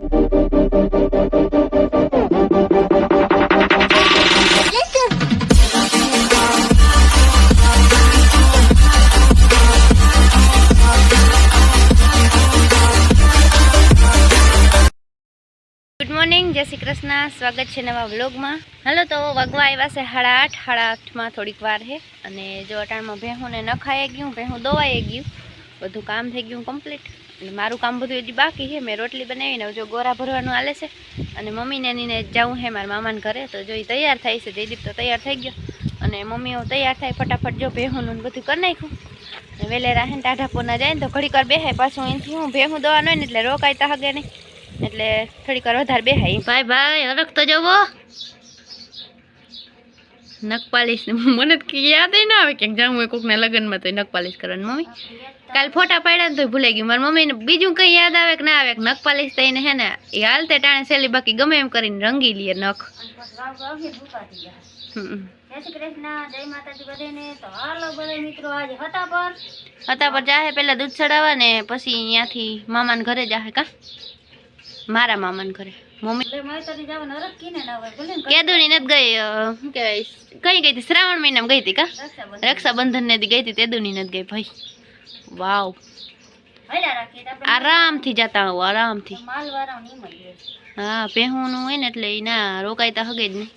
Morning જય શ્રી કૃષ્ણ. સ્વાગત છે નવા વ્લોગમાં. હલો, તો વગવા આવ્યા છે સાડા આઠ. થોડીક વાર છે. અને જો અટાણમાં ભેહુંને નખાઈ ગયું, ભેહું દોવાઈ ગયું. બધું કામ થઈ ગયું કમ્પ્લીટ અને મારું કામ બધું હજી બાકી છે. મેં રોટલી બનાવીને જો ગોરા ભરવાનું હાલે છે. અને મમ્મીને એનીને જવું છે મારા મામાને ઘરે. તો જો એ તૈયાર થાય છે. જયદીપ તો તૈયાર થઈ ગયો. અને મમ્મી હું તૈયાર થાય ફટાફટ જો ભેહુંનું બધું કરી નાખ્યું. અને વહેલે હે ટાઢા પોના જાય ને તો ઘડીક વાર બેહાય પાછું અહીંથી હું ભેહું દવાનું હોય ને એટલે રોકાય તો હગે નહીં. એટલે થોડીક વાર વધારે બેહાય ભાઈ ભાઈ હરખ તો જવો નખ પાલીશ મને યાદ ના આવે ક્યાંક જાઉં હોય કોકના લગ્નમાં તો નખપાલિશ કરવાનું મમ્મી. કાલ ફોટા પાડ્યા ને તો ભૂલાઈ ગયું. મારી મમ્મીને બીજું કંઈ યાદ આવે કે ના આવે કે થઈને પાલીશ હે ને એ હાલતે ટાણે સેલી બાકી ગમે એમ કરીને રંગી લે નખ. હતા પર જાહે પેલા દૂધ ચડાવવા પછી અહીંયાથી મામાને ઘરે જાહે કા? મારા મામાને ઘરે. કેદુની નથી ગઈ અ, શું કહેવાય? કઈ ગઈ હતી? શ્રાવણ મહિનામાં ગઈ હતી કા? રક્ષાબંધન. ને દી ગઈ હતી તેદુની નથી ગઈ ભાઈ. વાવ. આરામથી જતા હોવ આરામથી. હા ભેહુંનું હોય ને એટલે ઈ ના રોકાય તો હગે જ નહીં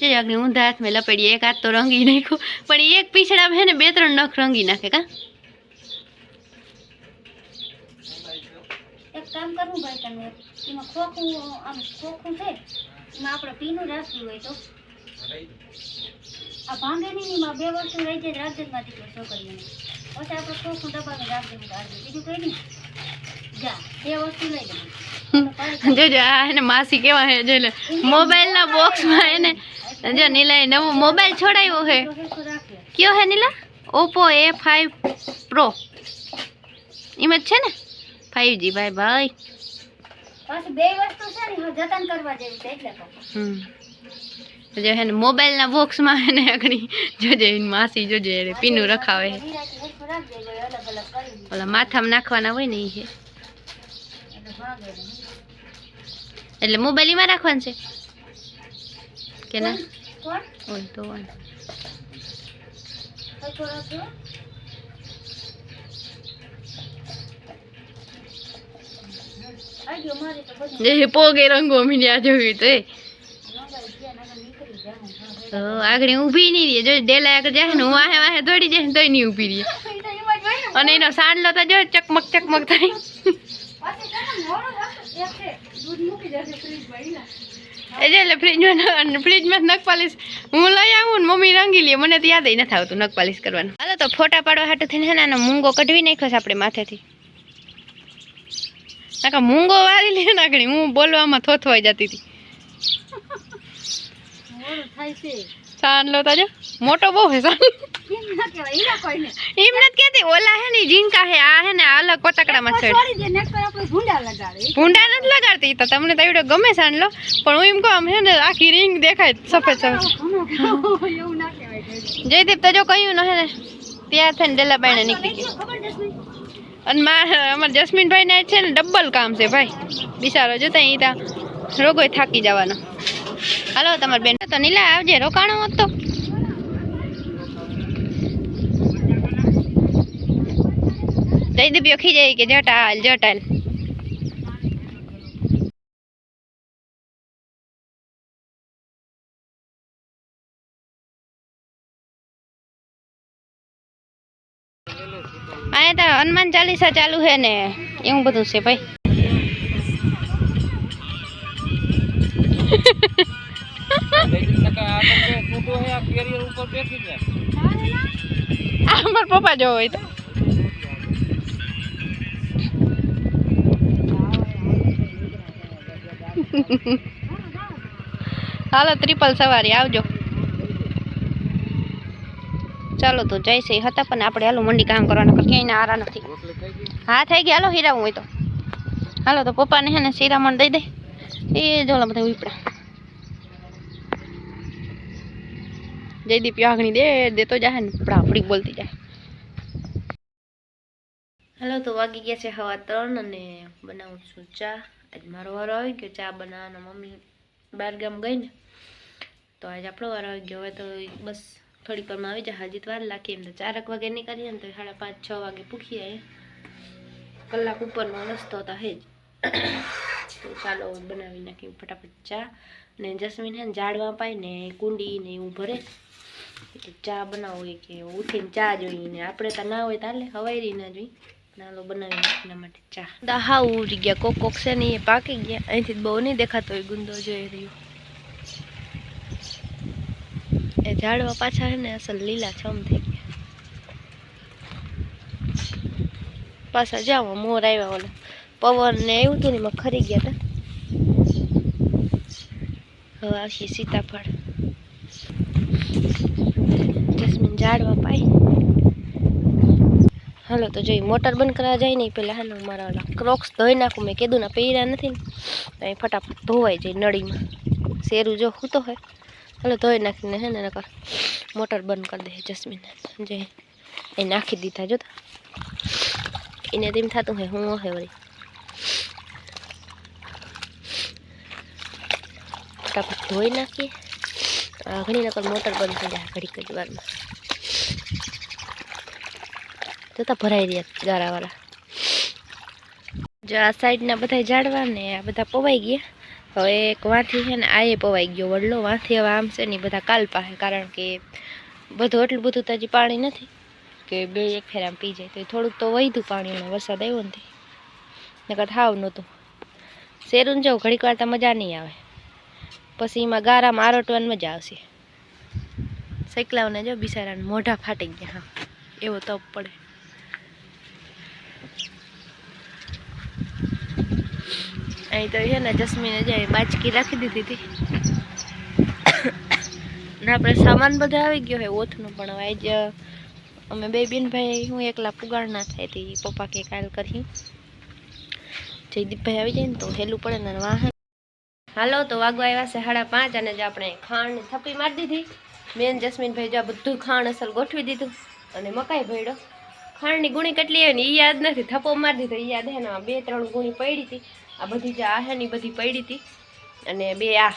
જે આગળ ઊંધા હાથમાં લપેડી એક હાથ તો રંગી નાખ્યો પણ ઈ એક પીછડામાં હે ને બે ત્રણ નખ રંગી નાખે કા? એક કામ કરવું ભાઈ તમે એમાં ખોખું આમ ખોખું છે. એમાં આપણે પીનું રાખવું હોય તો. આ ભાંગેની એમાં બે વસ્તુ રહી જાય રાખજે દીકરો છોકરીઓને પછી આપણે ખોખું દબાવી રાખજે રાખજે બીજું કંઈ નહીં. જા બે વસ્તુ લઈ લે જોજો આ એને માસી કેવા હે જો ના મોબાઈલના બોક્સમાં એને જો નીલા નવો મોબાઈલ છોડાયો હે રાખ. લે કયો હે Neela? Oppo A five Pro. એમ જ છે ને? ફાઈવ જી ભાઈ ભાઈ પાછી બે વસ્તુ છે ને જતન કરવા જેવી છે એટલે કહું જો હે ને મોબાઈલના બોક્સમાં હે ને આગળ જોજે માસી જોજે એને પીનું રખાવે. ઓલા માથામાં નાખવાના હોય ને એ છે એટલે મોબાઈલ એમાં રાખવાનું છે? કે ના? હોય તો વાંધો હેઠો રાખજો આજો મારી તો બધી જે પોગે રંગો મીડિયા જોયું તો આગળ ઊભી નહીં રહી. જો ડેલા આગળ જાય ને હું વાહે વાહે દોડી જાય તોય નહીં ઊભી રહે. અને એનો સાંડલો તો જો ચકમક ચકમક થાય. એટલે ફ્રીજમાં ફ્રીજમાં નખ પાલીશ. હું લઈ આવું મમ્મી રંગી લે. મને તો યાદ નથી આવતું નખ પાલીશ કરવાનું. હાલો તો ફોટા પાડવા હાટું થઈને હે ને મૂંગો કઢવી નાખ્યો છે આપણે માથેથી. નાકા મૂંગો વાળી લે નાખણી હું બોલવામાં થોથવાઈ જતી હતી મોડું લો છે. સાંડલો તો જો મોટો બહુ હે સાંડલો કેમ ના કહેવાય? ઈ ના કોઈને. એમ નથી કહેતી ઓલા હે ને હે આ હે ને આ અલગ પતકડામાં છે ભૂંડા નથી લગાડતી તો તમને તો એવડો ગમે સાંડલો પણ હું એમ કહું આમ હે ને આખી રીંગ દેખાય સફેદ સફેદ જયદીપ તો જો કહ્યું ન હે ને ત્યાં થઈને ડેલા બાઈને નીકળી? અને અમારા જસ્મીનભાઈ ને છે ને ડબલ કામ છે ભાઈ. બિચારો જો અહીં ત્યાં રોગોય થાકી જવાનો. હાલો, તમારે બેન. તો નીલા, આવજે, રોકાણો હોત જયદીપ ખી જાય કે જટાલ જટાલ. અહીંયા તો હનુમાન ચાલીસા ચાલુ છે ને એવું બધું છે ભાઈ આ મારા પપ્પા જો હોય તો હાલો ત્રિપલ સવારી આવજો ચાલો તો જય શ્રી હતા, પણ આપણે હાલો મંડી કામ કરવાના કર ક્યાંય આરા નથી. હા, થઈ ગયા, હાલો હીરાવું હોય તો. હાલો, તો પપ્પાને હે ને શિરામણ દઈ દે. એ જોલા બધા ઉપડા. જયદીપ આગણી દે, દેતો જાય ને આપણી બોલતી જાય. હાલો, તો વાગી ગયા છે હવા ત્રણ અને બનાવું છું ચા. આજ મારો વારો આવી ગયો, ચા બનાવવાનો મમ્મી બહાર ગામ ગઈ ને, તો આજ આપણો વારો આવી ગયો. હવે તો બસ થોડીક વારમાં આવી જાય હજી વાર લાગે એમ તો ચારક વાગે નીકળીએ ને તો સાડા પાંચ, છ વાગે પૂખી અહીંયા કલાક ઉપરનો રસ્તો તો હે જ. ચાલો બનાવી નાખીએ ફટાફટ ચા. ને જસ્મીન હે ને ઝાડવા પાય ને કુંડી ને એવું ભરે. એટલે ચા બનાવો હોય કે ઉઠીને ચા જોઈએ ને આપણે તો ના હોય તાલે હવાઈ ના જોઈ નાલો બનાવી એના માટે ચા. દાહા ઉડી ગયા, કોક કોક છે ને એ પાકી ગયા. અહીંથી બહુ નહીં દેખાતો હોય ગુંદો જોઈ રહ્યો એ ઝાડવા પાછા છે ને અસલ લીલાછમ થઈ ગયા. પાછા જાઓ, મોર આવ્યા ઓલા. પવન ને આવ્યું હતું ને એમાં ખરી ગયા હતા હવે આવશે સીતાફળ. જસ્મીન ઝાડવા પાય. હાલો, તો જોઈ મોટર બંધ કરવા જાય નહીં પેલા હાલો મારા ઓલા ક્રોક્સ ધોઈ નાખું. મેં કીધું ના પહેર્યા નથી ને, તો એ ફટાફટ ધોવાઈ જાય નળીમાં. શેરું જો હું તો હોય. હાલો, ધોઈ નાખીને હે ને, નકર મોટર બંધ કરી દે જસ્મીન. જે એ? નાખી દીધા જો એને તેમ થતું હોય, હું હે વળી. ફટાફટ ધોઈ નાખીએ. ઘણી નકર મોટર બંધ થઈ જાય ઘડીક જ વારમાં. જતા, ભરાઈ રહ્યા ગારાવાળા. જો આ સાઈડના બધા ઝાડવા ને આ બધા પવાઈ ગયા. હવે એક વાંથી છે ને, આ એ પવાઈ ગયો વડલો. વાંથી હવે આમ છે ને બધા કાલ પાસે કારણ કે બધું, એટલું બધું તો હજી પાણી નથી, કે બે એક ફેર આમ પી જાય. તો થોડુંક તો વહીતું પાણી હમણાં વરસાદ આવ્યો નથી નકર થાવ નહોતું. શેરું જાઉં, ઘડીક વાર તો મજા નહીં આવે. પછી એમાં ગારામાં આરોટવાની મજા આવશે. સૈકલાઓને જો બિચારાને મોઢા ફાટી ગયા, હા. એવો તપ પડે. અહીં તો છે ને જસ્મીને જે બાચકી રાખી દીધી હતી. ને આપણે સામાન બધા આવી ગયો હોય, ઓથનું પણ. હવે આજ અમે બે ભાઈ હું એકલા પુગાડ ના થાય હતી પપ્પા કે કાલ કરી. જયદીપભાઈ આવી જાય ને તો હેલું પડે ને વાહન. હાલો, તો વાગવા આવ્યા છે સાડા પાંચ અને જે આપણે ખાંડ થપી મારી દીધી. મેન જસ્મીનભાઈ જો આ બધું ખાંડ અસલ ગોઠવી દીધું અને મકાઈ ભેડો ખાંડની ગુણી કેટલી હોય ને એ યાદ નથી. થપ્પો મારી દીધો એ યાદ હે ને બે ત્રણ ગુણી પડી હતી. આ બધી જે આ હે ને બધી પડી હતી. અને બે આ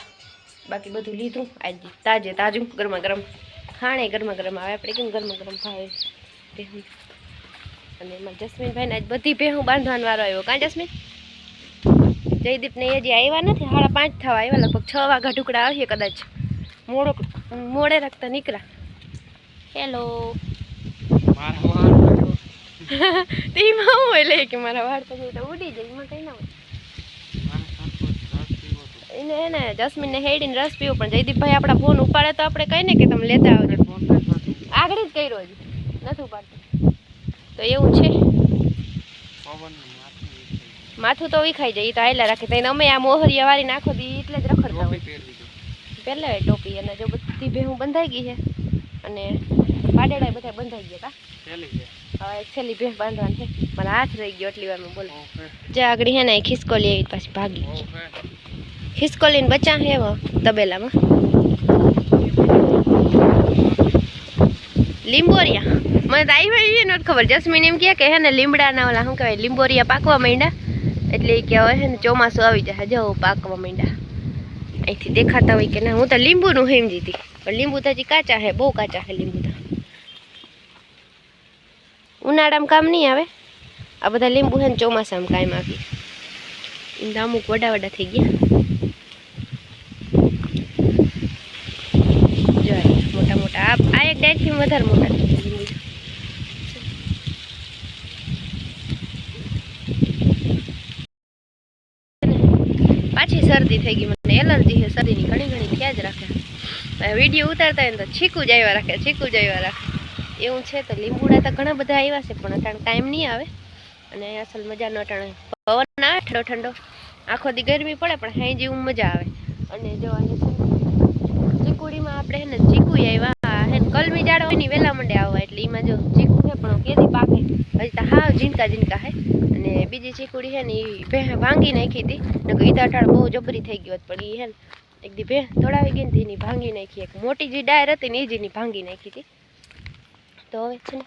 બાકી બધું લીધું. આજે તાજે તાજું ગરમા ગરમ ખાણે ગરમા ગરમ આવે. આપણે કેમ ગરમા ગરમ ભાવે ભેહું. અને એમાં જસ્મીનભાઈને આજ બધી ભેહું બાંધવાનો વારો આવ્યો. કાં જસ્મીન? જયદીપને એ હજી આવ્યા નથી. સાડા પાંચ થવા આવ્યા લગભગ છ વાગ્યા ટુકડા આવીએ કદાચ. મોડો મોડે રાખતા નીકળ્યા. હેલો. તેમાં હું એટલે કે મારા વાળ તો ઉડી જાય. એમાં કઈ ના હોય. એને એને જસ્મીનને હેડીને રસ પીવો પણ જયદીપભાઈ આપણા ફોન ઉપાડે તો આપણે કહીએ ને કે તમે લેતા આવજો આગળ જ કર્યો હજી. નથી ઉપાડતો. તો એવું છે. માથું તો વિખાઈ જાય એ તો આયલા રાખે. તો એને અમે આ મોહરિયા વાળી નાખો દી એટલે જ રખડતા હોય. પહેલાં ટોપી અને જો બધી ભેહું બંધાઈ ગઈ છે. અને પાડેડા બધા બંધાઈ ગયા હતા હવે એક છેલ્લી ભેહ બાંધવાની છે. મારા હાથ રહી ગયો એટલી વારમાં બોલો. જે આગળ છે ને એ ખિસકોલી આવી પાછી ભાગી ગઈ ખિસકોલીને બચા હે તબેલામાં. લીંબોરિયા. મને તો આવી એ નથી ખબર. જસ્મીન એમ કહે કે હે ને લીમડાના ઓલા શું કહેવાય, લીંબોરિયા પાકવા માંડ્યા. એટલે એ કહેવાય હવે છે ને ચોમાસું આવી જાય જવું પાકવા માંડ્યા. અહીંથી દેખાતા હોય કે ના, હું તો લીંબુનું સમજી હતી. પણ લીંબુ તો હજી કાચા છે, બહુ કાચા છે લીંબુ તો. ઉનાળામાં કામ નહીં આવે? આ બધા લીંબુ છે ને ચોમાસામાં કામ આવી. એમ તો અમુક વડા વડા થઈ ગયા જો આ મોટા મોટા આ આ એક ડાયથી વધારે મોટા થઈ ગયા પાછી શરદી થઈ ગઈ મને. એલર્જી છે, શરદીની ઘણી ઘણી જ રાખે. વીડિયો ઉતારતા હોય તો છીકું જ આવ્યા રાખે, છીકું જ આવ્યા રાખે. એવું છે તો લીંબુડા તો ઘણા બધા આવ્યા છે, પણ અટાણ ટાઈમ નહીં આવે. અને અસલ મજાનો અટાણે પવન આવે, ઠંડો ઠંડો. આખો દી ગરમી પડે, પણ હાઈ જેવું મજા આવે. અને જો ચીકુડીમાં આપણે હે ને ચીકુ આવ્યા. હે ને કલમી જાડો હોય ને વહેલા મંડે આવવા એટલે એમાં જો ચીકુ છે, પણ કેદી પાકે. હજી તો હાવ ઝીણકા ઝીણકા હે. અને બીજી ચીકુડી છે ને એ ભાંગી નાખી હતી. ને ઈ તો અટાણ બહુ જબરી થઈ ગયો પણ એ હે ને, એક દી ભે દોડાવી ગઈ ને એની ભાંગી નાખી. એક મોટી જે ડાયર હતી ને એ જ એની ભાંગી નાખી હતી. તો હવે છે ને,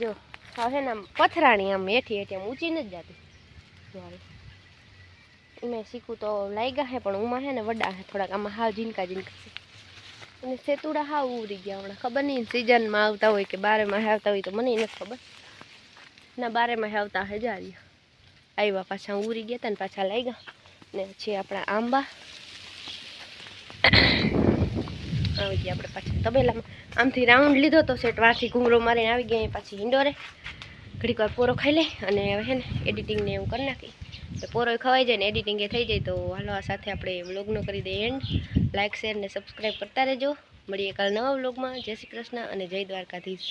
જો હા હે ને આમ પથરાણી આમ હેઠી હેઠી, આમ ઊંચી નથી જતી. વાળી એમાં શીખું તો લાગ્યા હે, પણ ઉમાં હે ને વડા હે, થોડાક આમાં હાવ ઝીનકા ઝીનકા છે. અને સેતુડા હાવ ઉરી ગયા હમણાં. ખબર નહીં સિઝનમાં આવતા હોય કે બારે માહે આવતા હોય તો મને નથી ખબર. ના બારે માહે આવતા હજારિયા આવ્યા પાછા ઉરી ગયા તા ને પાછા લાગ્યા ને છે આપણા આંબા. આવી ગયા આપણે પાછા તબેલામાં. આમથી રાઉન્ડ લીધો તો સેટ વારથી ઘૂંઘરો મારીને આવી ગયા પાછી હિંડોરે. ઘડીક વાર પોરો ખાઈ લે અને હવે છે ને એડિટિંગને એવું કરી નાખી. પોરો ખવાઈ જાય ને એડિટિંગ એ થઈ જાય તો હાલો સાથે આપણે વ્લોગનો કરી દઈએ એન્ડ લાઇક શેર ને સબસ્ક્રાઈબ કરતા રહેજો. મળીએ કાલ નવા વ્લોગમાં જય શ્રી કૃષ્ણ અને જય દ્વારકાધીશ.